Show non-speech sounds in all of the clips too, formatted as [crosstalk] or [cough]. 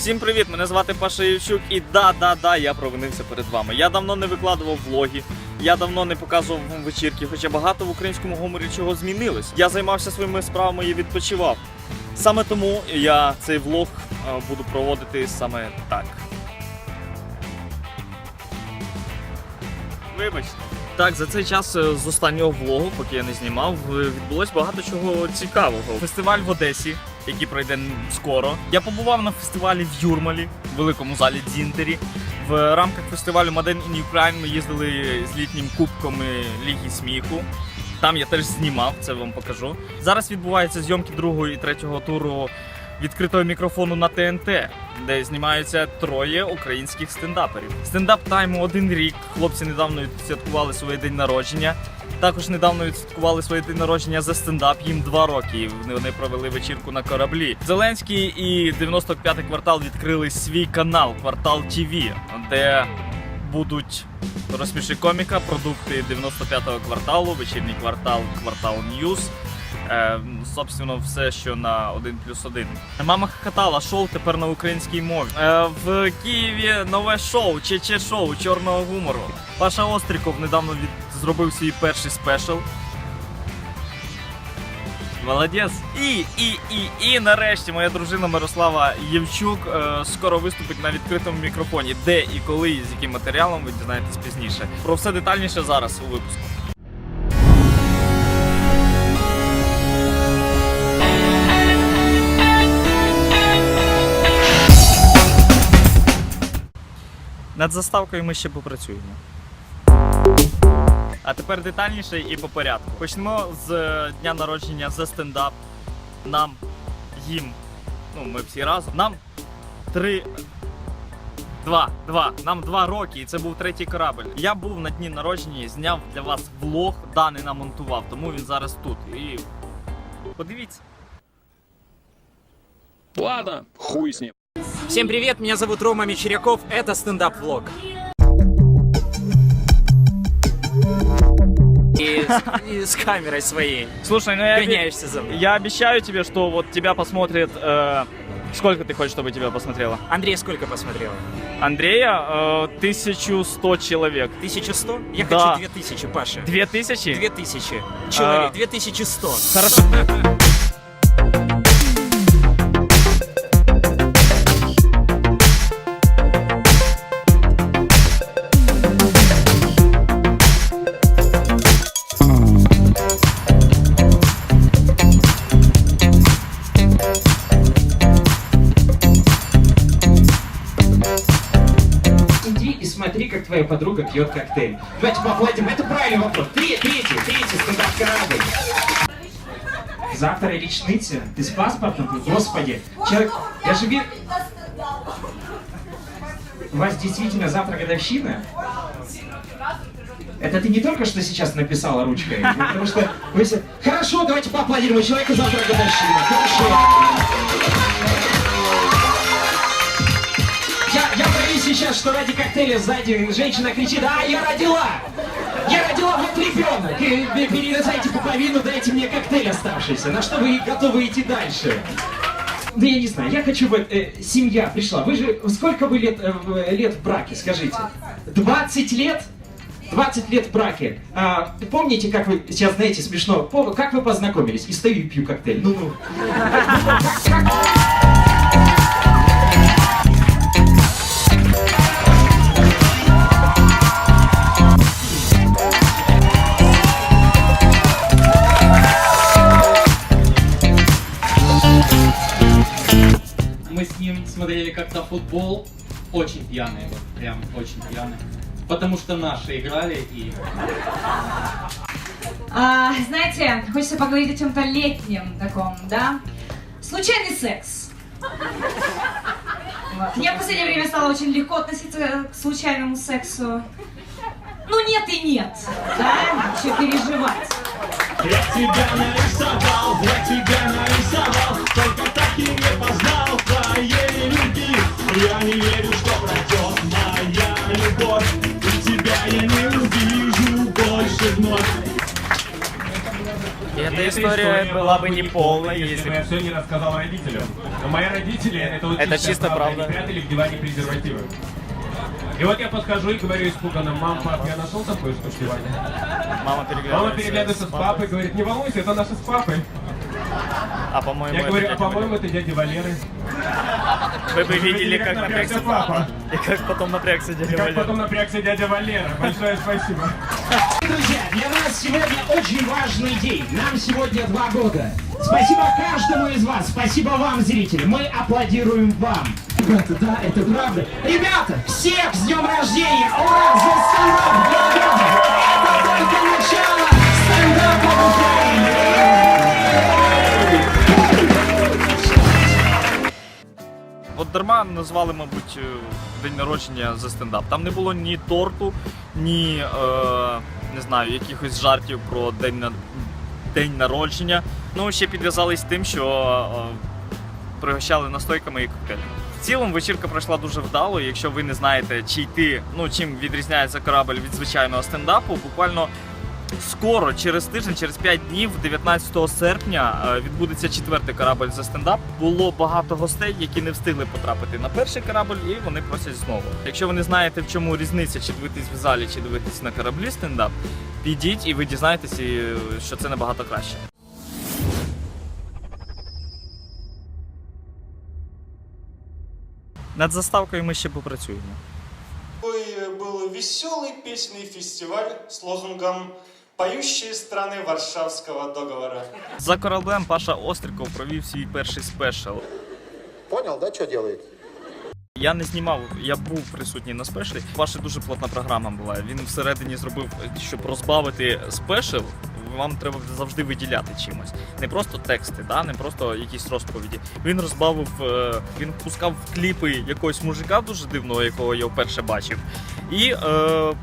Всім привіт! Мене звати Паша Євчук і да-да-да, я провинився перед вами. Я давно не викладував влоги, я давно не показував вам вечірки, хоча багато в українському гуморі чого змінилось. Я займався своїми справами і відпочивав. Саме тому я цей влог е, буду проводити саме так. Вибачте. Так, за цей час е, з останнього влогу, поки я не знімав, е, відбулось багато чого цікавого. Фестиваль в Одесі, який пройде скоро. Я побував на фестивалі в Юрмалі, в великому залі Дзінтері. В рамках фестивалю Made in Ukraine ми їздили з літнім кубком Ліги сміху. Там я теж знімав, це вам покажу. Зараз відбуваються зйомки другого і третього туру відкритого мікрофону на ТНТ, де знімаються троє українських стендаперів. Стендап тайму один рік. Хлопці недавно відсвяткували своє день народження. Також недавно відсвяткували своє день народження за стендап. Їм два роки. Вони провели вечірку на кораблі. Зеленський і 95-й квартал відкрили свій канал Квартал ТВ, де будуть розсміши коміка, продукти 95-го кварталу, вечірній квартал, квартал Ньюз. Е, собственно, все, що на 1 плюс 1. Мама хохотала, шоу тепер на українській мові. Е, в Києві нове шоу, ЧЧ шоу чорного гумору. Паша Остріков недавно від... зробив свій перший спешл. Молодець. І, і, і, і нарешті моя дружина Мирослава Євчук е, скоро виступить на відкритому мікрофоні. Де і коли, і з яким матеріалом ви дізнаєтесь пізніше. Про все детальніше зараз у випуску. Над заставкою ми ще попрацюємо. А тепер детальніше і по порядку. Почнемо з е, дня народження за стендап. Нам, їм, ну ми всі разом. Нам три. Два, два. Нам два роки, і це був третій корабль. Я був на дні народження, зняв для вас влог, да не намонтував, тому він зараз тут. І подивіться. Ладно, хуй с ним. Всем привет, меня зовут Рома Мещеряков, это стендап-влог. И, с- и с камерой своей Слушай, ну я, гоняешься за мной. я обещаю тебе, что вот тебя посмотрит. э, сколько ты хочешь, чтобы тебя посмотрело? Андрей сколько посмотрел? Андрея э, 1100 человек. 1100? Я Да. хочу 2000, Паша. 2000? 2000. Человек, А. 2100. Хорошо. Смотри, как твоя подруга пьет коктейль. Давайте поаплодим. Это правильный вопрос. Третий, третий стендап корабль. Завтра речница. Ты с паспортом? Господи. Человек, я же вижу... У вас действительно завтра годовщина? Это ты не только что сейчас написала ручкой, потому что вы. Хорошо, давайте поаплодируем. У человека завтра годовщина. Хорошо. Сейчас, что ради коктейля сзади женщина кричит, а, я родила! Я родила вот ребенок! И перерезайте пуповину, дайте мне коктейль оставшийся. На что вы готовы идти дальше? Ну, я не знаю, я хочу вот, э, семья пришла. Вы же, сколько вы лет, э, лет в браке, скажите? 20 лет? 20 лет в браке. А, помните, как вы, сейчас знаете, смешно, как вы познакомились? И стою и пью коктейль. Ну-ну. Смотрели как-то футбол, очень пьяные, вот прям очень пьяные. Потому что наши играли и А, знаете, хочется поговорить о чем-то летнем таком, да? Случайный секс. Вот. Мне в последнее время стало очень легко относиться к случайному сексу. Ну нет и нет, да? Че переживать. Я тебя нарисовал, я тебя история была бы не полной, если бы я все не рассказал родителям. Но мои родители, это вот Это чисто правда. Они прятали в диване презервативы. И вот я подхожу и говорю испуганно, мам, пап, я нашел там кое-что в диване. мама переглядывается. Мама переглядывается с папой, говорит, не волнуйся, это наше с папой. А по-моему, Я говорю, а по-моему, это дядя Валеры. Валера. Вы бы видели, как напрягся папа. И как потом напрягся И дядя как Валера. потом напрягся дядя Валера. Большое спасибо. Друзья, для нас сегодня очень важный день. Нам сегодня два года. Спасибо каждому из вас. Спасибо вам, зрители. Мы аплодируем вам. Ребята, да, это правда. Ребята, всех с днем рождения! Ура! За стендап! Два года! Это только начало стендапа в Украине! От дарма назвали, мабуть, е, день народження за стендап. Там не було ні торту, ні е, не знаю, якихось жартів про день на день народження. Ну ще підв'язались тим, що е, пригощали настойками і коктейлями. В цілому вечірка пройшла дуже вдало. Якщо ви не знаєте, чи йти, ну чим відрізняється корабль від звичайного стендапу, буквально скоро, через тиждень, через 5 днів, 19 серпня, е, відбудеться четвертий корабль за стендап. Було багато гостей, які не встигли потрапити на перший корабль, і вони просять знову. Якщо ви не знаєте, в чому різниця, чи дивитись в залі, чи дивитись на кораблі стендап, підіть і ви дізнаєтеся, і, що це набагато краще. Над заставкою ми ще попрацюємо. Такой э, был веселый песенный фестиваль с лозунгом «Поющие страны Варшавского договора». За кораблем Паша Остриков провів свій перший спешл. Понял, да, что делает? Я не знімав, я був присутній на спешлі. Ваша дуже плотна програма була. Він всередині зробив, щоб розбавити спешл. Вам треба завжди виділяти чимось. Не просто тексти, да? не просто якісь розповіді. Він розбавив, е, він пускав кліпи якогось мужика дуже дивного, якого я вперше бачив. І е,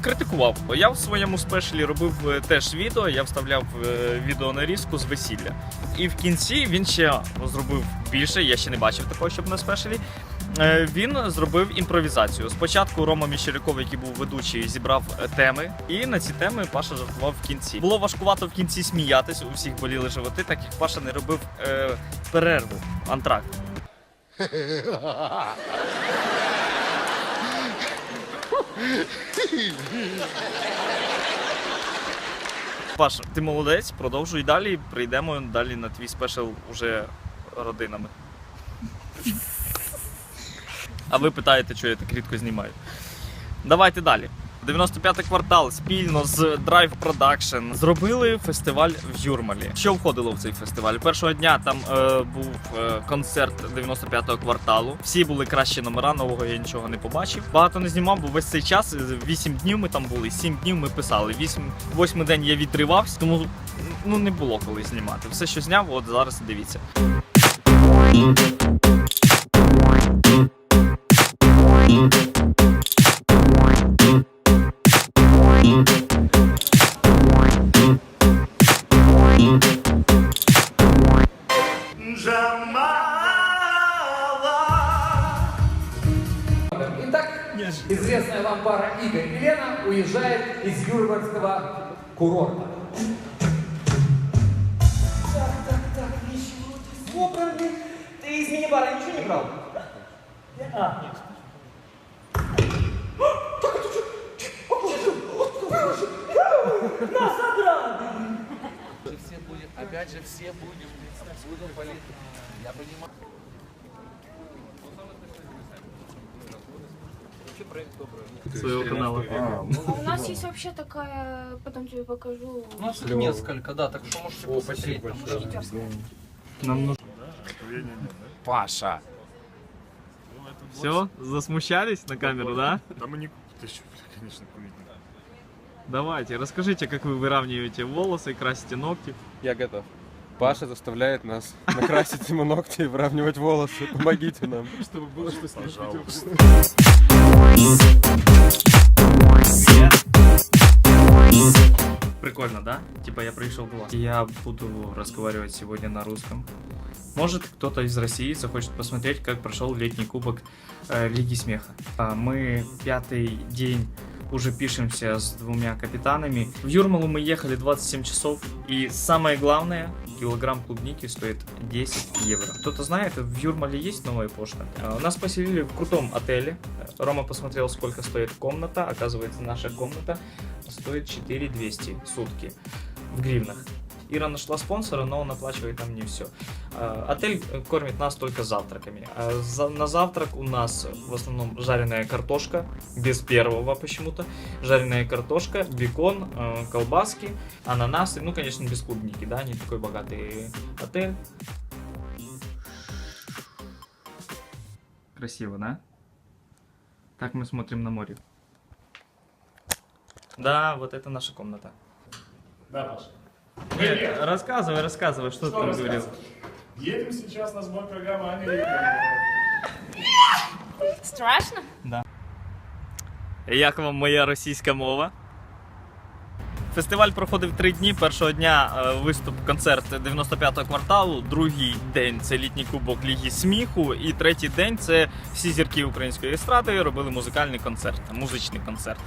критикував. Я в своєму спешлі робив е, теж відео, я вставляв е, відео нарізку з весілля. І в кінці він ще зробив більше, я ще не бачив такого, щоб на спешлі. Е, Він зробив імпровізацію. Спочатку Рома Міщеряков, який був ведучий, зібрав теми, і на ці теми Паша жартував в кінці. Було важкувато в кінці сміятись, у всіх боліли животи, так як Паша не робив е, перерву, антракт. [laughs] Паш, ти молодець, продовжуй далі. Прийдемо далі на твій спешл уже родинами. А ви питаєте, що я так рідко знімаю. Давайте далі. 95-й квартал спільно з Drive Production зробили фестиваль в Юрмалі. Що входило в цей фестиваль? Першого дня там е, був е, концерт 95-го кварталу. Всі були кращі номера, нового я нічого не побачив. Багато не знімав, бо весь цей час 8 днів ми там були, 7 днів ми писали. 8, восьмий день я відривався, тому ну не було коли знімати. Все, що зняв, от зараз дивіться. Неожиданно. Известная вам пара Игорь и Лена уезжает из Юрмальского курорта. Так, так, так, ничего, ты с. Ты из мини-бара ничего не брал? А, а Опять же, все будем, будем болеть. Я понимаю. Своего канала. У нас есть вообще такая, потом тебе покажу. У нас их несколько, да, так что можете посмотреть. там Нам нужно. Паша. Все, засмущались на камеру, да? Да мы не... Ты что, конечно, курить Давайте, расскажите, как вы выравниваете волосы, красите ногти. Я готов. Паша заставляет нас накрасить ему ногти и выравнивать волосы. Помогите нам. Чтобы было что Прикольно, да? Типа я пришел к вас. Я буду разговаривать сегодня на русском. Может, кто-то из России захочет посмотреть, как прошел летний кубок э, Лиги Смеха. А, Мы пятый день уже пишемся с двумя капитанами. В Юрмалу мы ехали 27 часов, и самое главное, килограмм клубники стоит 10 евро. Кто-то знает, в Юрмале есть новая почта. А, Нас поселили в крутом отеле. Рома посмотрел, сколько стоит комната. Оказывается, наша комната стоит 4200 в сутки в гривнах. Ира нашла спонсора, но он оплачивает нам не все. Отель э, кормит нас только завтраками. А На завтрак у нас в основном жареная картошка, без первого почему-то. Жареная картошка, бекон, э, колбаски, ананасы, ну, конечно, без клубники, да, не такой богатый отель. Красиво, да? Так мы смотрим на море. Да, вот это наша комната. Да, Паша. Нет, рассказывай, рассказывай, что, ты там говорил. Едем сейчас на сбор программы Америки. Страшно? Як вам моя російська мова? Фестиваль проходив три дні. Першого дня е, виступ, концерт 95-го кварталу, другий день це літній кубок Ліги сміху, і третій день це всі зірки української естради робили музикальний концерт, музичний концерт.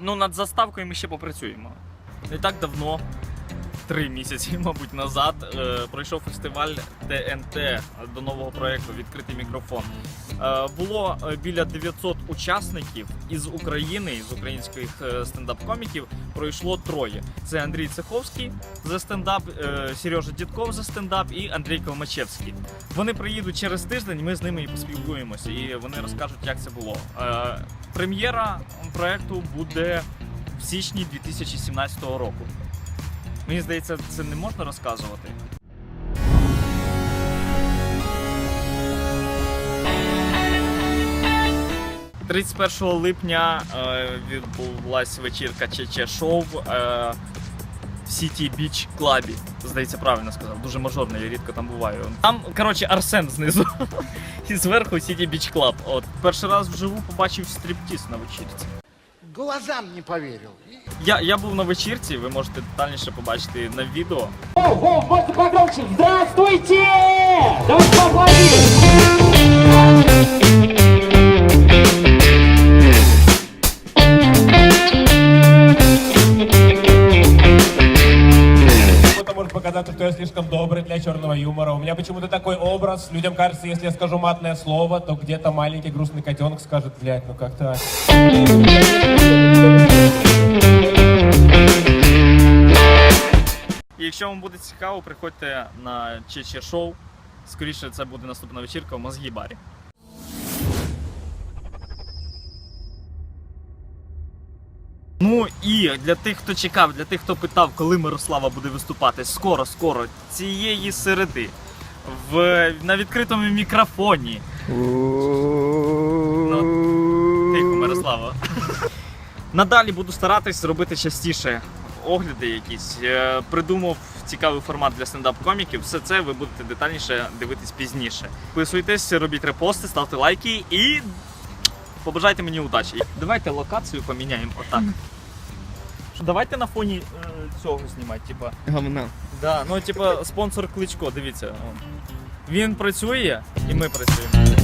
Ну, над заставкою ми ще попрацюємо. Не так давно, три місяці, [laughs] мабуть, назад, е, пройшов фестиваль ТНТ до нового проєкту Відкритий мікрофон. Е, було е, біля 900 учасників із України, з українських е, стендап-коміків пройшло троє. Це Андрій Цеховський за стендап, е, Сережа Дідков за стендап і Андрій Колмачевський. Вони приїдуть через тиждень, ми з ними і поспілкуємося, і вони розкажуть, як це було. Е, Прем'єра проєкту буде в січні 2017 року. Мені здається, це не можна розказувати. – 31 липня е, відбулася вечірка ЧЧ Шоу е, в Сіті Біч Клабі. Здається, правильно сказав. Дуже мажорно, я рідко там буваю. Там, коротше, Арсен знизу. [laughs] І зверху Сіті Біч Клаб. От перший раз вживу побачив стріптіз на вечірці. Глазам не поверил. Я, я був на вечірці, ви можете детальніше побачити на відео. О, можно погромче. Здравствуйте! Давайте поаплодируем. Кому-то может показаться, что я слишком добрый для черного юмора. У меня почему-то такой образ. Людям кажется, если я скажу матное слово, то где-то маленький грустный котенок скажет, блядь, ну как-то... І якщо вам буде цікаво, приходьте на Чече шоу. Скоріше це буде наступна вечірка в Мозгі І для тих, хто чекав, для тих, хто питав, коли Мирослава буде виступати, скоро, скоро, цієї середи. В, на відкритому мікрофоні. Ну, тихо, Мирослава. Надалі буду старатись робити частіше огляди якісь. Е, Придумав цікавий формат для стендап-коміків. Все це ви будете детальніше дивитись пізніше. Підписуйтесь, робіть репости, ставте лайки і побажайте мені удачі. Давайте локацію поміняємо отак. Що, Давайте на фоні е, цього знімати, типа. Гамна. Да, ну типа спонсор кличко, дивіться. он. Він працює і ми працюємо.